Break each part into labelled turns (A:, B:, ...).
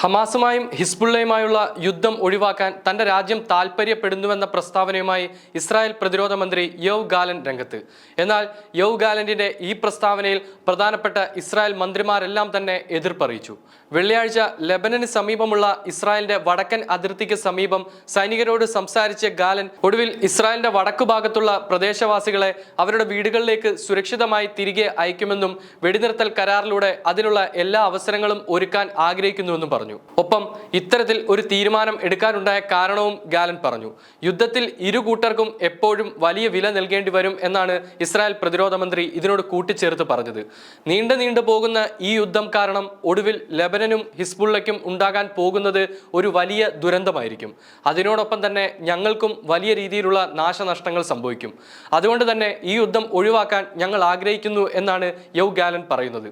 A: ഹമാസുമായും ഹിസ്ബുള്ളയുമായുള്ള യുദ്ധം ഒഴിവാക്കാൻ തന്റെ രാജ്യം താൽപ്പര്യപ്പെടുന്നുവെന്ന പ്രസ്താവനയുമായി ഇസ്രായേൽ പ്രതിരോധ മന്ത്രി യവ് ഗാലൻ രംഗത്ത് എന്നാൽ യവ് ഗാലൻ്റെ ഈ പ്രസ്താവനയിൽ പ്രധാനപ്പെട്ട ഇസ്രായേൽ മന്ത്രിമാരെല്ലാം തന്നെ എതിർപ്പറിയിച്ചു വെള്ളിയാഴ്ച ലെബനന് സമീപമുള്ള ഇസ്രായേലിന്റെ വടക്കൻ അതിർത്തിക്ക് സമീപം സൈനികരോട് സംസാരിച്ച ഗാലൻ ഒടുവിൽ ഇസ്രായേലിന്റെ വടക്കു ഭാഗത്തുള്ള പ്രദേശവാസികളെ അവരുടെ വീടുകളിലേക്ക് സുരക്ഷിതമായി തിരികെ അയക്കുമെന്നും വെടിനിർത്തൽ കരാറിലൂടെ അതിനുള്ള എല്ലാ അവസരങ്ങളും ഒരുക്കാൻ ആഗ്രഹിക്കുന്നുവെന്നും പറഞ്ഞു പറഞ്ഞു ഒപ്പം ഇത്തരത്തിൽ ഒരു തീരുമാനം എടുക്കാനുണ്ടായ കാരണവും ഗാലൻ പറഞ്ഞു യുദ്ധത്തിൽ ഇരു കൂട്ടർക്കും എപ്പോഴും വലിയ വില നൽകേണ്ടി വരും എന്നാണ് ഇസ്രായേൽ പ്രതിരോധ മന്ത്രി ഇതിനോട് കൂട്ടിച്ചേർത്ത് പറഞ്ഞത് നീണ്ടു നീണ്ടു പോകുന്ന ഈ യുദ്ധം കാരണം ഒടുവിൽ ലബനനും ഹിസ്ബുള്ളയ്ക്കും ഉണ്ടാകാൻ പോകുന്നത് ഒരു വലിയ ദുരന്തമായിരിക്കും അതിനോടൊപ്പം തന്നെ ഞങ്ങൾക്കും വലിയ രീതിയിലുള്ള നാശനഷ്ടങ്ങൾ സംഭവിക്കും അതുകൊണ്ട് തന്നെ ഈ യുദ്ധം ഒഴിവാക്കാൻ ഞങ്ങൾ ആഗ്രഹിക്കുന്നു എന്നാണ് യൗ ഗാലൻ പറയുന്നത്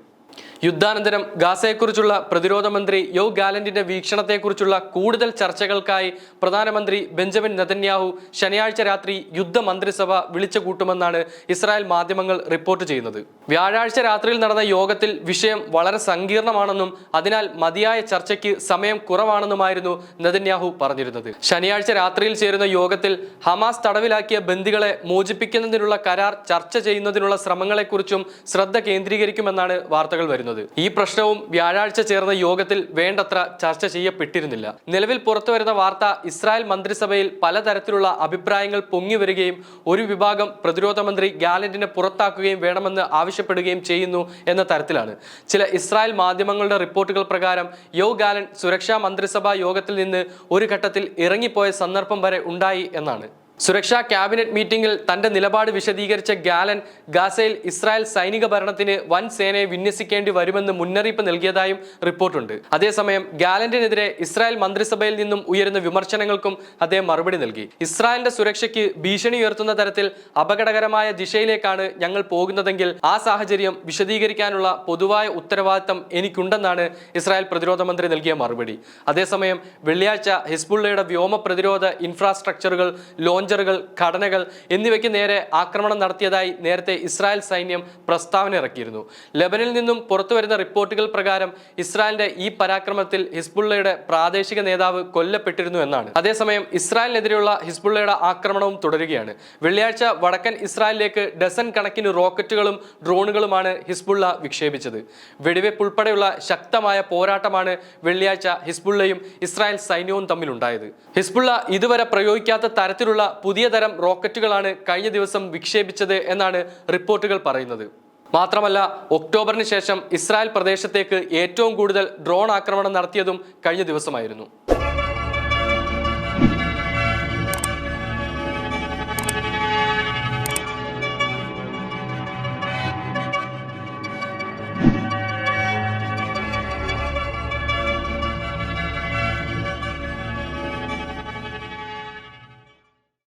A: യുദ്ധാനന്തരം ഗാസയെക്കുറിച്ചുള്ള പ്രതിരോധ മന്ത്രി യോ ഗാലന്റിന്റെ വീക്ഷണത്തെക്കുറിച്ചുള്ള കൂടുതൽ ചർച്ചകൾക്കായി പ്രധാനമന്ത്രി ബെഞ്ചമിൻ നെതന്യാഹു ശനിയാഴ്ച രാത്രി യുദ്ധമന്ത്രിസഭ വിളിച്ചു കൂട്ടുമെന്നാണ് ഇസ്രായേൽ മാധ്യമങ്ങൾ റിപ്പോർട്ട് ചെയ്യുന്നത് വ്യാഴാഴ്ച രാത്രിയിൽ നടന്ന യോഗത്തിൽ വിഷയം വളരെ സങ്കീർണമാണെന്നും അതിനാൽ മതിയായ ചർച്ചയ്ക്ക് സമയം കുറവാണെന്നുമായിരുന്നു നെതന്യാഹു പറഞ്ഞിരുന്നത് ശനിയാഴ്ച രാത്രിയിൽ ചേരുന്ന യോഗത്തിൽ ഹമാസ് തടവിലാക്കിയ ബന്ദികളെ മോചിപ്പിക്കുന്നതിനുള്ള കരാർ ചർച്ച ചെയ്യുന്നതിനുള്ള ശ്രമങ്ങളെക്കുറിച്ചും ശ്രദ്ധ കേന്ദ്രീകരിക്കുമെന്നാണ് വാർത്തകൾ വരുന്നത് വരുന്നത് ഈ പ്രശ്നവും വ്യാഴാഴ്ച ചേർന്ന യോഗത്തിൽ വേണ്ടത്ര ചർച്ച ചെയ്യപ്പെട്ടിരുന്നില്ല നിലവിൽ പുറത്തുവരുന്ന വാർത്ത ഇസ്രായേൽ മന്ത്രിസഭയിൽ പലതരത്തിലുള്ള അഭിപ്രായങ്ങൾ പൊങ്ങി വരികയും ഒരു വിഭാഗം പ്രതിരോധ മന്ത്രി ഗാലന്റിനെ പുറത്താക്കുകയും വേണമെന്ന് ആവശ്യപ്പെടുകയും ചെയ്യുന്നു എന്ന തരത്തിലാണ് ചില ഇസ്രായേൽ മാധ്യമങ്ങളുടെ റിപ്പോർട്ടുകൾ പ്രകാരം യോ ഗാലൻ സുരക്ഷാ മന്ത്രിസഭാ യോഗത്തിൽ നിന്ന് ഒരു ഘട്ടത്തിൽ ഇറങ്ങിപ്പോയ സന്ദർഭം വരെ ഉണ്ടായി എന്നാണ് സുരക്ഷാ ക്യാബിനറ്റ് മീറ്റിംഗിൽ തന്റെ നിലപാട് വിശദീകരിച്ച ഗാലൻ ഗാസയിൽ ഇസ്രായേൽ സൈനിക ഭരണത്തിന് വൻ സേനയെ വിന്യസിക്കേണ്ടി വരുമെന്ന് മുന്നറിയിപ്പ് നൽകിയതായും റിപ്പോർട്ടുണ്ട് അതേസമയം ഗാലന്റിനെതിരെ ഇസ്രായേൽ മന്ത്രിസഭയിൽ നിന്നും ഉയരുന്ന വിമർശനങ്ങൾക്കും അദ്ദേഹം മറുപടി നൽകി ഇസ്രായേലിന്റെ സുരക്ഷയ്ക്ക് ഭീഷണി ഉയർത്തുന്ന തരത്തിൽ അപകടകരമായ ദിശയിലേക്കാണ് ഞങ്ങൾ പോകുന്നതെങ്കിൽ ആ സാഹചര്യം വിശദീകരിക്കാനുള്ള പൊതുവായ ഉത്തരവാദിത്തം എനിക്കുണ്ടെന്നാണ് ഇസ്രായേൽ പ്രതിരോധ മന്ത്രി നൽകിയ മറുപടി അതേസമയം വെള്ളിയാഴ്ച ഹിസ്ബുള്ളയുടെ വ്യോമ പ്രതിരോധ ഇൻഫ്രാസ്ട്രക്ചറുകൾ ലോഞ്ച് ലോഞ്ചറുകൾ ഘടനകൾ എന്നിവയ്ക്ക് നേരെ ആക്രമണം നടത്തിയതായി നേരത്തെ ഇസ്രായേൽ സൈന്യം പ്രസ്താവന ഇറക്കിയിരുന്നു ലബനിൽ നിന്നും പുറത്തുവരുന്ന റിപ്പോർട്ടുകൾ പ്രകാരം ഇസ്രായേലിന്റെ ഈ പരാക്രമത്തിൽ ഹിസ്ബുള്ളയുടെ പ്രാദേശിക നേതാവ് കൊല്ലപ്പെട്ടിരുന്നു എന്നാണ് അതേസമയം ഇസ്രായേലിനെതിരെയുള്ള ഹിസ്ബുള്ളയുടെ ആക്രമണവും തുടരുകയാണ് വെള്ളിയാഴ്ച വടക്കൻ ഇസ്രായേലിലേക്ക് ഡസൻ കണക്കിന് റോക്കറ്റുകളും ഡ്രോണുകളുമാണ് ഹിസ്ബുള്ള വിക്ഷേപിച്ചത് വെടിവെപ്പ് ഉൾപ്പെടെയുള്ള ശക്തമായ പോരാട്ടമാണ് വെള്ളിയാഴ്ച ഹിസ്ബുള്ളയും ഇസ്രായേൽ സൈന്യവും തമ്മിലുണ്ടായത് ഹിസ്ബുള്ള ഇതുവരെ പ്രയോഗിക്കാത്ത തരത്തിലുള്ള പുതിയ തരം റോക്കറ്റുകളാണ് കഴിഞ്ഞ ദിവസം വിക്ഷേപിച്ചത് എന്നാണ് റിപ്പോർട്ടുകൾ പറയുന്നത് മാത്രമല്ല ഒക്ടോബറിന് ശേഷം ഇസ്രായേൽ പ്രദേശത്തേക്ക് ഏറ്റവും കൂടുതൽ ഡ്രോൺ ആക്രമണം നടത്തിയതും കഴിഞ്ഞ ദിവസമായിരുന്നു